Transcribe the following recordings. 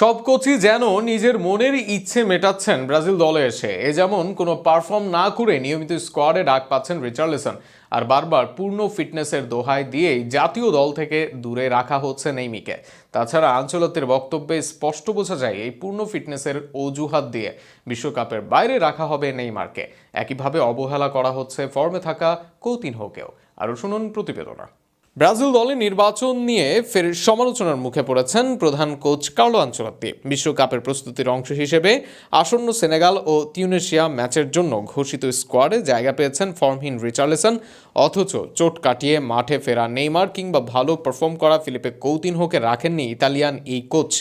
সব কোচই যেন নিজের মনের ইচ্ছে মেটাচ্ছেন ব্রাজিল দলে এসে। এ যেমন কোনো পারফর্ম না করে নিয়মিত স্কোয়াডে ডাক পাচ্ছেন রিচার্লিসন। আর বারবার পূর্ণ ফিটনেসের দোহাই দিয়েই জাতীয় দল থেকে দূরে রাখা হচ্ছে নেইমিকে। তাছাড়া আঞ্চলতের বক্তব্যে স্পষ্ট বোঝা যায় এই পূর্ণ ফিটনেসের অজুহাত দিয়ে বিশ্বকাপের বাইরে রাখা হবে নেইমারকে। একইভাবে অবহেলা করা হচ্ছে ফর্মে থাকা কৌতিনহোকেও। আরও শুনুন প্রতিবেদনা। ব্রাজিল দলে নির্বাচন নিয়ে ফের সমালোচনার মুখে পড়েছেন প্রধান কোচ কার্লো আঞ্চলত্তি বিশ্বকাপের প্রস্তুতির অংশ হিসেবে আসন্ন সেনেগাল ও তিউনেশিয়া ম্যাচের জন্য ঘোষিত স্কোয়াডে জায়গা পেয়েছেন ফর্মহীন রিচার্লেসন, অথচ চোট কাটিয়ে মাঠে ফেরা নেইমার কিংবা ভালো পারফর্ম করা ফিলিপে কৌতিনহোকে রাখেননি ইতালিয়ান এই কোচ।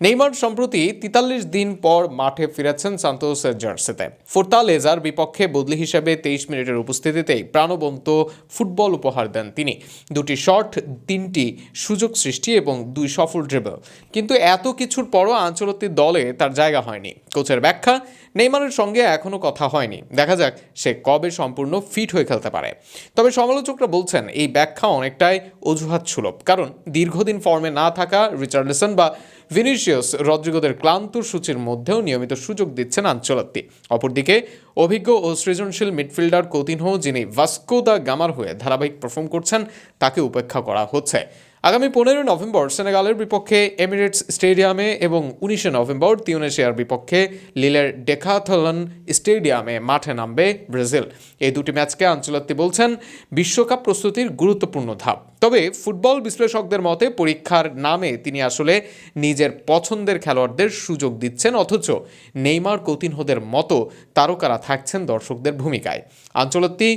নেইমার সম্প্রতি তেতাল্লিশ দিন পর মাঠে ফিরেছেন সান্তোসের জার্সিতে। ফোর্তালেজার বিপক্ষে বদলি হিসেবে তেইশ মিনিটের উপস্থিতিতেই প্রাণবন্ত ফুটবল উপহার দেন তিনি। দুটি শট তিনটি সুযোগ সৃষ্টি এবং দুই সফল ড্রিবল কিন্তু এত কিছুর পরও আঞ্চলিক দলে তার জায়গা হয়নি। কোচের ব্যাখ্যা, নেইমারের সঙ্গে এখনও কথা হয়নি। দেখা যাক সে কবে সম্পূর্ণ ফিট হয়ে খেলতে পারে। তবে সমালোচকরা বলছেন, এই ব্যাখ্যা অনেকটাই অজুহাত সুলভ। কারণ দীর্ঘদিন ফর্মে না থাকা রিচার্ডসন বা ভিনিসিয়াস রদ্রিগোদের ক্লান্ত সূচির মধ্যেও নিয়মিত সুযোগ দিচ্ছেন আঞ্চলত্তি। অপরদিকে অভিজ্ঞ ও সৃজনশীল মিডফিল্ডার কৌতিনহো যিনি ভাস্কো দা গামার হয়ে ধারাবাহিক পারফর্ম করছেন, তাকে উপেক্ষা করা হচ্ছে। আগামী পনেরোই নভেম্বর সেনেগালের বিপক্ষে এমিরেটস স্টেডিয়ামে এবং উনিশে নভেম্বর তিউনেশিয়ার বিপক্ষে লিলের ডেকাথলন স্টেডিয়ামে মাঠে নামবে ব্রাজিল। এই দুটি ম্যাচকে আঞ্চলত্তি বলছেন বিশ্বকাপ প্রস্তুতির গুরুত্বপূর্ণ ধাপ। তবে ফুটবল বিশ্লেষকদের মতে পরীক্ষার নামে তিনি আসলে নিজের পছন্দের খেলোয়াড়দের সুযোগ দিচ্ছেন, অথচ নেইমার, কৌতিনহোদের মতো তারকারা থাকছেন দর্শকদের ভূমিকায়। আঞ্চলত্তি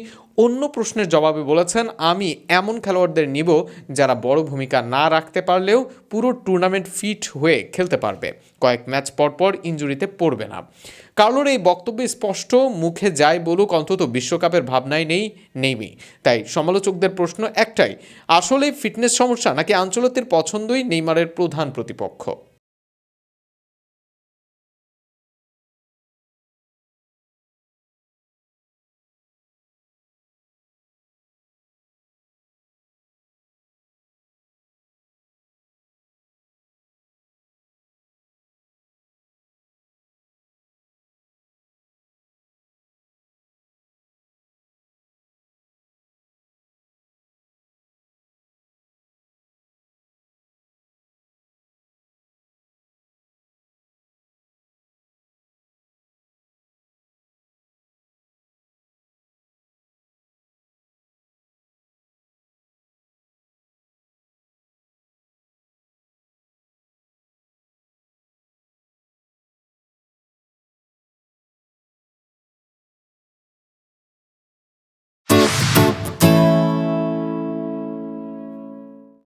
অন্য প্রশ্নের জবাবে বলেছেন, আমি এমন খেলোয়াড়দের নিব যারা বড় ভূমিকা না রাখতে পারলেও পুরো টুর্নামেন্ট ফিট হয়ে খেলতে পারবে। কয়েক ম্যাচ পরপর পর ইঞ্জুরিতে পড়বে না। কার্লোর এই বক্তব্যে স্পষ্ট, মুখে যায় বলুক, অন্তত বিশ্বকাপের ভাবনায় নেই, নেইমি। তাই সমালোচকদের প্রশ্ন একটাই, আসলে ফিটনেস সমস্যা নাকি আঞ্চলতির পছন্দই নেইমারের প্রধান প্রতিপক্ষ?